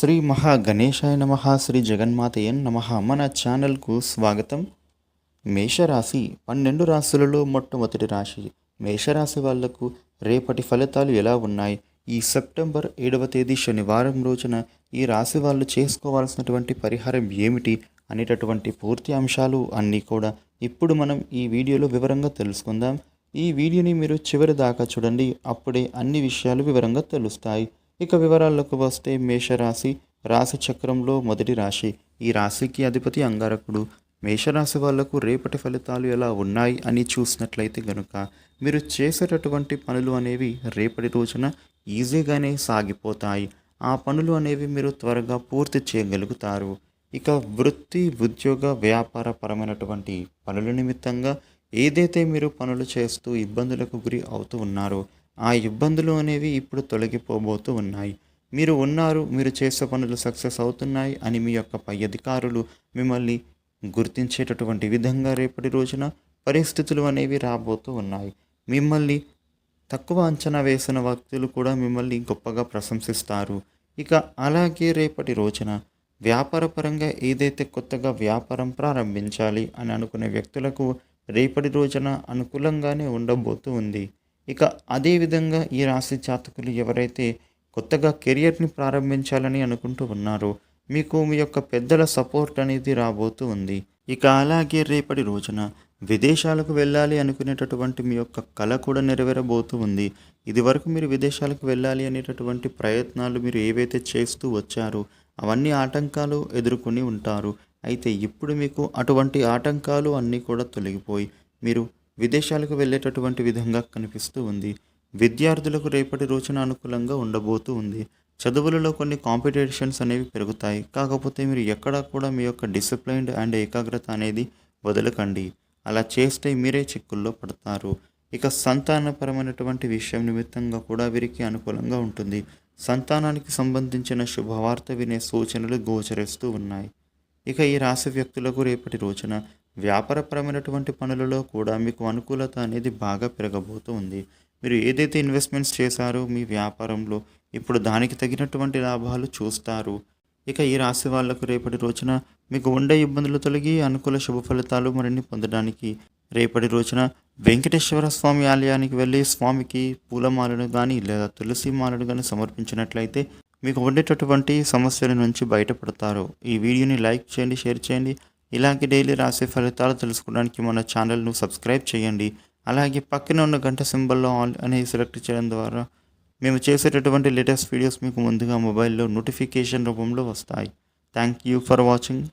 శ్రీ మహా గణేశాయ నమ శ్రీ జగన్మాతయన్ నమ. మన ఛానల్కు స్వాగతం. మేషరాశి పన్నెండు రాశులలో మొట్టమొదటి రాశి. మేషరాశి వాళ్ళకు రేపటి ఫలితాలు ఎలా ఉన్నాయి? ఈ సెప్టెంబర్ ఏడవ తేదీ శనివారం రోజున ఈ రాశి వాళ్ళు చేసుకోవాల్సినటువంటి పరిహారం ఏమిటి? అనేటటువంటి పూర్తి అంశాలు అన్నీ కూడా ఇప్పుడు మనం ఈ వీడియోలో వివరంగా తెలుసుకుందాం. ఈ వీడియోని మీరు చివరి దాకా చూడండి. అప్పుడే అన్ని విషయాలు వివరంగా తెలుస్తాయి. ఇక వివరాల్లోకి వస్తే మేషరాశి రాశి చక్రంలో మొదటి రాశి. ఈ రాశికి అధిపతి అంగారకుడు. మేషరాశి వాళ్ళకు రేపటి ఫలితాలు ఎలా ఉన్నాయి అని చూసినట్లయితే గనుక మీరు చేసేటటువంటి పనులు అనేవి రేపటి రోజున ఈజీగానే సాగిపోతాయి. ఆ పనులు అనేవి మీరు త్వరగా పూర్తి చేయగలుగుతారు. ఇక వృత్తి ఉద్యోగ వ్యాపార పరమైనటువంటి పనుల నిమిత్తంగా ఏదైతే మీరు పనులు చేస్తూ ఇబ్బందులకు గురి అవుతూ ఉన్నారో ఆ ఇబ్బందులు అనేవి ఇప్పుడు తొలగిపోబోతూ ఉన్నాయి. మీరు ఉన్నారు మీరు చేసే పనులు సక్సెస్ అవుతున్నాయి అని మీ యొక్క పై అధికారులు మిమ్మల్ని గుర్తించేటటువంటి విధంగా రేపటి రోజున పరిస్థితులు అనేవి రాబోతూ ఉన్నాయి. మిమ్మల్ని తక్కువ అంచనా వేసిన వ్యక్తులు కూడా మిమ్మల్ని గొప్పగా ప్రశంసిస్తారు. ఇక అలాగే రేపటి రోజున వ్యాపారపరంగా ఏదైతే కొత్తగా వ్యాపారం ప్రారంభించాలి అని అనుకునే వ్యక్తులకు రేపటి రోజున అనుకూలంగానే ఉండబోతూ ఉంది. ఇక అదేవిధంగా ఈ రాశి జాతకులు ఎవరైతే కొత్తగా కెరియర్ని ప్రారంభించాలని అనుకుంటూ ఉన్నారో మీకు మీ యొక్క పెద్దల సపోర్ట్ అనేది రాబోతూ ఉంది. ఇక అలాగే రేపటి రోజున విదేశాలకు వెళ్ళాలి అనుకునేటటువంటి మీ యొక్క కళ కూడా నెరవేరబోతూ ఉంది. ఇదివరకు మీరు విదేశాలకు వెళ్ళాలి అనేటటువంటి ప్రయత్నాలు మీరు ఏవైతే చేస్తూ వచ్చారో అవన్నీ ఆటంకాలు ఎదుర్కొని ఉంటారు. అయితే ఇప్పుడు మీకు అటువంటి ఆటంకాలు అన్నీ కూడా తొలగిపోయి మీరు విదేశాలకు వెళ్ళేటటువంటి విధంగా కనిపిస్తూ ఉంది. విద్యార్థులకు రేపటి రోజున అనుకూలంగా ఉండబోతూ ఉంది. చదువులలో కొన్ని కాంపిటీషన్స్ అనేవి పెరుగుతాయి. కాకపోతే మీరు ఎక్కడా కూడా మీ యొక్క డిసిప్లైన్డ్ అండ్ ఏకాగ్రత అనేది వదలకండి. అలా చేస్తే మీరే చిక్కుల్లో పడతారు. ఇక సంతానపరమైనటువంటి విషయం నిమిత్తంగా కూడా వీరికి అనుకూలంగా ఉంటుంది. సంతానానికి సంబంధించిన శుభవార్త వినే సూచనలు గోచరిస్తూ ఉన్నాయి. ఇక ఈ రాశి వ్యక్తులకు రేపటి రోజున వ్యాపారపరమైనటువంటి పనులలో కూడా మీకు అనుకూలత అనేది బాగా పెరగబోతూ ఉంది. మీరు ఏదైతే ఇన్వెస్ట్మెంట్స్ చేశారో మీ వ్యాపారంలో ఇప్పుడు దానికి తగినటువంటి లాభాలు చూస్తారు. ఇక ఈ రాశి వాళ్ళకు రేపటి రోజున మీకు ఉండే ఇబ్బందులు తొలగి అనుకూల శుభ ఫలితాలు మరిన్ని పొందడానికి రేపటి రోజున వెంకటేశ్వర స్వామి ఆలయానికి వెళ్ళి స్వామికి పూలమాలను కానీ లేదా తులసి మాలను కానీ సమర్పించినట్లయితే మీకు ఉండేటటువంటి సమస్యల నుంచి బయటపడతారు. ఈ వీడియోని లైక్ చేయండి షేర్ చేయండి. ఇలాంటి డైలీ రాసే ఫలితాలు తెలుసుకోవడానికి మన ఛానల్ను సబ్స్క్రైబ్ చేయండి. అలాగే పక్కన ఉన్న గంట సింబల్లో ఆల్ అనేది సెలెక్ట్ చేయడం ద్వారా మేము చేసేటటువంటి లేటెస్ట్ వీడియోస్ మీకు ముందుగా మొబైల్లో నోటిఫికేషన్ రూపంలో వస్తాయి. Thank you for watching.